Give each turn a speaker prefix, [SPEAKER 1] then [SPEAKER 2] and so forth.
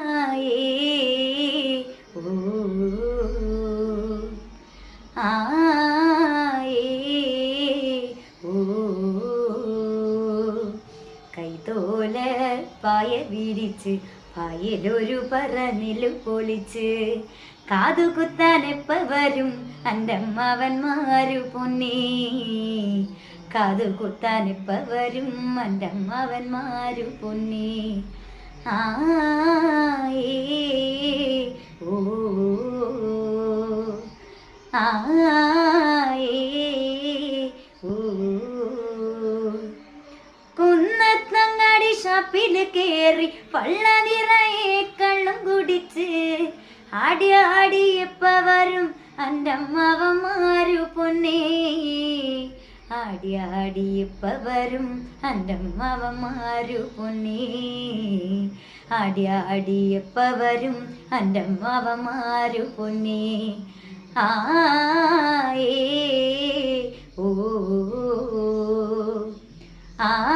[SPEAKER 1] കൈതോല പായ വിരിച്ച് പായലൊരു പറനിൽ പൊളിച്ച്. കാതുകുത്താൻ എപ്പ വരും എന്റെ അമ്മാവന്മാരു പൊന്നേ. കാതുകുത്താൻ എപ്പ വരും എന്റെ അമ്മാവന്മാരു പൊന്നേ. ആയേ കുന്നത്തങ്ങാടി ഷാപ്പിൽ കേറി പള്ള നിറയെ കള്ളം കുടിച്ച് ആടി ആടി എപ്പ വരും എന്റെ അമ്മാവന്മാരു പൊന്നേ. ആടി ആടി എപ്പ വരും എന്റെ അമ്മാവന്മാരു പൊന്നേ. ആടി ആടി എപ്പ വരും എന്റെ അമ്മാവന്മാരു പൊന്നേ. ആ